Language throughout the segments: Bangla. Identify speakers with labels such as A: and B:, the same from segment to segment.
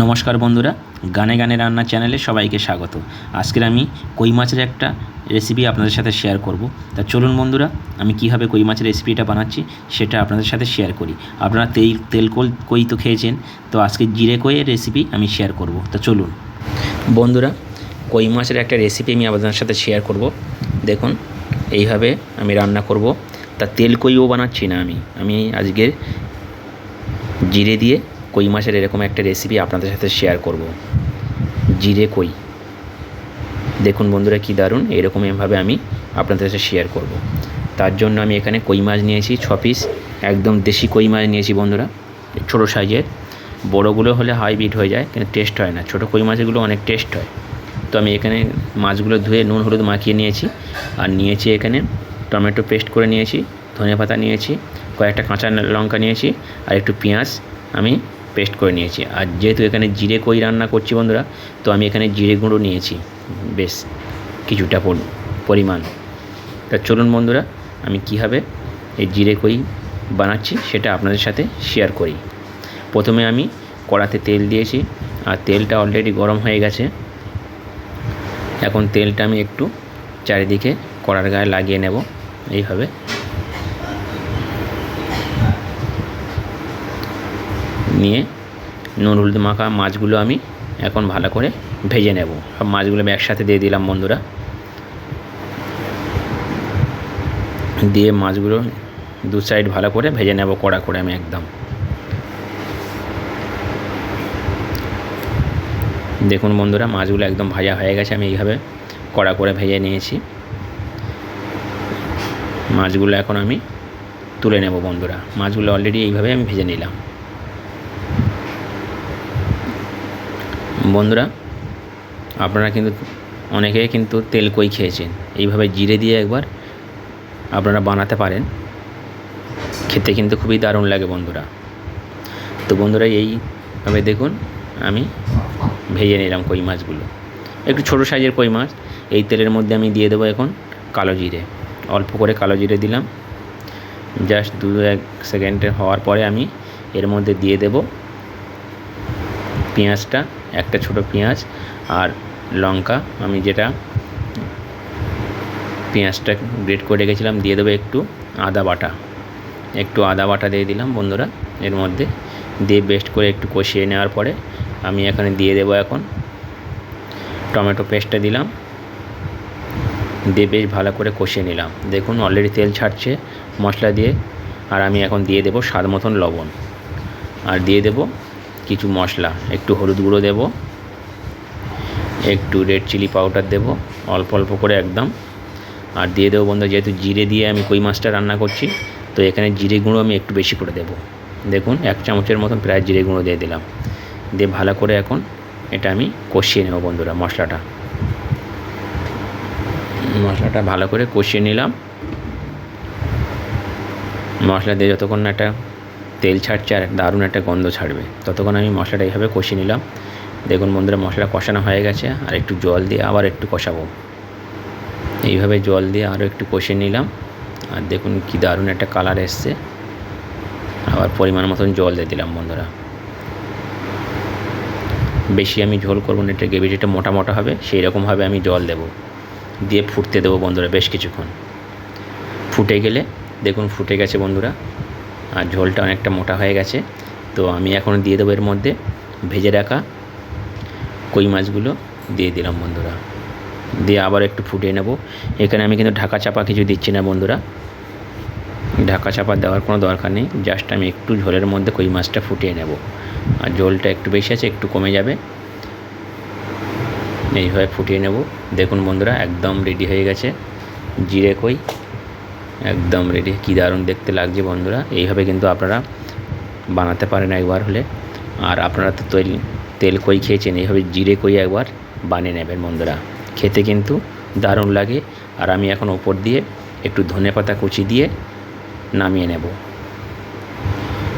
A: নমস্কার বন্ধুরা, গানে গানে রান্না চ্যানেলে সবাইকে স্বাগত। আজকের আমি কই মাছের একটা রেসিপি আপনাদের সাথে শেয়ার করব। তা চলুন বন্ধুরা, আমি কীভাবে কই মাছের রেসিপিটা বানাচ্ছি সেটা আপনাদের সাথে শেয়ার করি। আপনারা তেল তেল কই তো খেয়েছেন, তো আজকে জিরে কইয়ের রেসিপি আমি শেয়ার করব। তা চলুন। বন্ধুরা, কই মাছের একটা রেসিপি আমি আপনাদের সাথে শেয়ার করব। দেখুন, এইভাবে আমি রান্না করব। তা তেল কইও বানাচ্ছি না আমি। আমি আজকের জিরে দিয়ে কই মাছের এরকম একটা রেসিপি আপনাদের সাথে শেয়ার করব। জিরে কই। দেখুন বন্ধুরা কী দারুণ এরকমভাবে আমি আপনাদের সাথে শেয়ার করব। তার জন্য আমি এখানে কই মাছ নিয়েছি, ছ পিস একদম দেশি কই মাছ নিয়েছি বন্ধুরা, ছোটো সাইজের। বড়োগুলো হলে হাইব্রিড হয়ে যায়, কিন্তু টেস্ট হয় না। ছোটো কই মাছগুলো অনেক টেস্ট হয়। তো আমি এখানে মাছগুলো ধুয়ে নুন হলুদ মাখিয়ে নিয়েছি। আর নিয়েছি এখানে টমেটো পেস্ট করে নিয়েছি ধনে পাতা নিয়েছি, কয়েকটা কাঁচা লঙ্কা নিয়েছি, আর একটু পেঁয়াজ আমি পেস্ট করে নিয়েছি। আর যেহেতু এখানে জিরে কই রান্না করছি বন্ধুরা, তো আমি এখানে জিরে গুঁড়ো নিয়েছি। বেশ কিছুটা পরি- পরিমাণ। তা চলুন বন্ধুরা, আমি কীভাবে এই জিরে কই বানাচ্ছি সেটা আপনাদের সাথে শেয়ার করি। প্রথমে আমি কড়াতে তেল দিয়েছি, আর তেলটা অলরেডি গরম হয়ে গেছে। এখন তেলটা আমি একটু চারিদিকে কড়ার গায়ে লাগিয়ে নেব। এইভাবে নিয়ে নুন, হলুদ মাখা মাছগুলো আমি এখন ভালো করে ভেজে নেব। সব মাছগুলো আমি একসাথে দিয়ে দিলাম বন্ধুরা। দিয়ে মাছগুলো দু সাইড ভালো করে ভেজে নেব কড়া করে আমি একদম। দেখুন বন্ধুরা, মাছগুলো একদম ভাজা হয়ে গেছে, আমি এইভাবে কড়া করে ভেজে নিয়েছি। মাছগুলো এখন আমি তুলে নেব বন্ধুরা। মাছগুলো অলরেডি এইভাবে আমি ভেজে নিলাম। বন্ধুরা, আপনারা কিন্তু অনেকেই কিন্তু তেল কই খেয়েছেন। এইভাবে জিরে দিয়ে একবার আপনারা বানাতে পারেন। খেতে কিন্তু খুবই দারুণ লাগে বন্ধুরা। তো বন্ধুরা, এইভাবে দেখুন, আমি ভেজে নিলাম কই মাছগুলো। একটু ছোটো সাইজের কই মাছ। এই তেলের মধ্যে আমি দিয়ে দেবো এখন কালো জিরে। অল্প করে কালো জিরে দিলাম। জাস্ট দু এক সেকেন্ডের হওয়ার পরে আমি এর মধ্যে দিয়ে দেব পেঁয়াজটা। একটা ছোট পেঁয়াজ আর লঙ্কা। আমি যেটা পেঁয়াজটা গ্রেট করে রেখেছিলাম, দিয়ে দেবো একটু আদা বাটা। একটু আদা বাটা দিয়ে দিলাম বন্ধুরা, এর মধ্যে। দিয়ে বেস্ট করে একটু কষিয়ে নেওয়ার পরে আমি এখানে দিয়ে দেবো এখন টমেটো পেস্টটা দিলাম। দিয়ে বেশ ভালো করে কষিয়ে নিলাম। দেখুন অলরেডি তেল ছাড়ছে মশলা দিয়ে। আর আমি এখন দিয়ে দেবো স্বাদ মতন লবণ। আর দিয়ে দেবো কিছু মশলা, একটু হলুদ গুঁড়ো দেব, একটু রেড চিলি পাউডার দেব, অল্প অল্প করে একদম। আর দিয়ে দেবো বন্ধু যেহেতু জিরে দিয়ে আমি কই মাছটা রান্না করছি, তো এখানে জিরে গুঁড়ো আমি একটু বেশি করে দেব। দেখুন, এক চামচের মতন প্রায় জিরে গুঁড়ো দিয়ে দিলাম। দিয়ে ভালো করে এখন এটা আমি কষিয়ে নেব বন্ধুরা মশলাটা। মশলাটা ভালো করে কষিয়ে নিলাম। মশলা দিয়ে যতক্ষণ না একটা তেল ছাড়ছে আর দারুণ একটা গন্ধ ছাড়বে। ততক্ষণ আমি মশলাটা এইভাবে কষিয়ে নিলাম। দেখুন বন্ধুরা মশলা কষানো হয়ে গেছে। আর একটু জল দিয়ে আবার একটু কষাবো। এইভাবে জল দিয়ে আরও একটু কষিয়ে নিলাম। আর দেখুন কি দারুণ একটা কালার এসছে। আবার পরিমাণ মতন জল দিয়ে দিলাম বন্ধুরা। বেশি আমি ঝোল করব না, এটা গ্রেভি যেটা মোটা মোটা হবে সেই রকমভাবে আমি জল দেবো। দিয়ে ফুটতে দেবো বন্ধুরা বেশ কিছুক্ষণ। ফুটে গেলে, দেখুন ফুটে গেছে বন্ধুরা। আর ঝোলটা অনেকটা মোটা হয়ে গেছে। তো আমি এখন দিয়ে দেবো এর মধ্যে ভেজে রাখা কই মাছগুলো দিয়ে দিলাম বন্ধুরা। দিয়ে আবার একটু ফুটিয়ে নেব। এখানে আমি কিন্তু ঢাকা চাপা কিছু দিচ্ছি না বন্ধুরা। ঢাকা চাপা দেওয়ার কোনো দরকার নেই। জাস্ট আমি একটু ঝোলের মধ্যে কই মাছটা ফুটিয়ে নেব। আর ঝোলটা একটু বেশি আছে, একটু কমে যাবে। এইভাবে ফুটিয়ে নেব। দেখুন বন্ধুরা, একদম রেডি হয়ে গেছে। জিরে কই একদম রেডি কী দারুণ দেখতে লাগছে বন্ধুরা। এইভাবে কিন্তু আপনারা বানাতে পারেন একবার হলে। আর আপনারা তো তেল তেল কই খেয়েছেন? এইভাবে জিরে কই একবার বানিয়ে নেবেন বন্ধুরা। খেতে কিন্তু দারুণ লাগে। আর আমি এখন ওপর দিয়ে একটু ধনে পাতা কুচি দিয়ে নামিয়ে নেব।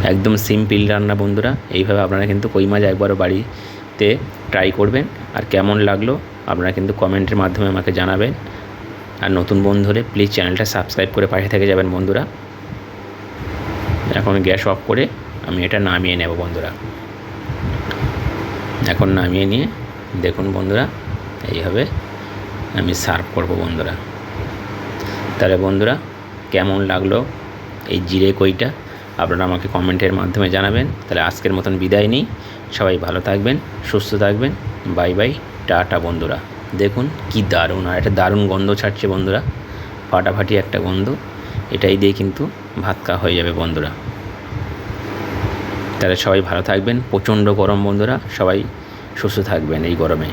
A: একদম সিম্পল রান্না বন্ধুরা। এইভাবে আপনারা কিন্তু কই মাছ একবার বাড়িতে ট্রাই করবেন। আর কেমন লাগল আপনারা কিন্তু কমেন্টের মাধ্যমে আমাকে জানাবেন। আর নতুন বন্ধু হলে প্লিজ চ্যানেলটা সাবস্ক্রাইব করে পাশে থেকে যাবেন বন্ধুরা। এখন গ্যাস অফ করে আমি এটা নামিয়ে নেব বন্ধুরা। এখন নামিয়ে নিয়ে দেখুন বন্ধুরা, এইভাবে আমি সার্ভ করব বন্ধুরা। তাহলে বন্ধুরা, কেমন লাগল এই জিরে কইটা? আপনারা আমাকে কমেন্টের মাধ্যমে জানাবেন। তাহলে আজকের মতন বিদায় নিই। সবাই ভালো থাকবেন, সুস্থ থাকবেন। বাই বাই, টাটা বন্ধুরা। দেখুন কি দারুণ, আর একটা দারুণ গন্ধ ছাড়ছে বন্ধুরা। ফাটাফাটি একটা গন্ধ, এটাই দিয়ে কিন্তু ভাত খাওয়া হয়ে যাবে বন্ধুরা। তাহলে সবাই ভালো থাকবেন, প্রচণ্ড গরম বন্ধুরা, সবাই সুস্থ থাকবেন এই গরমে।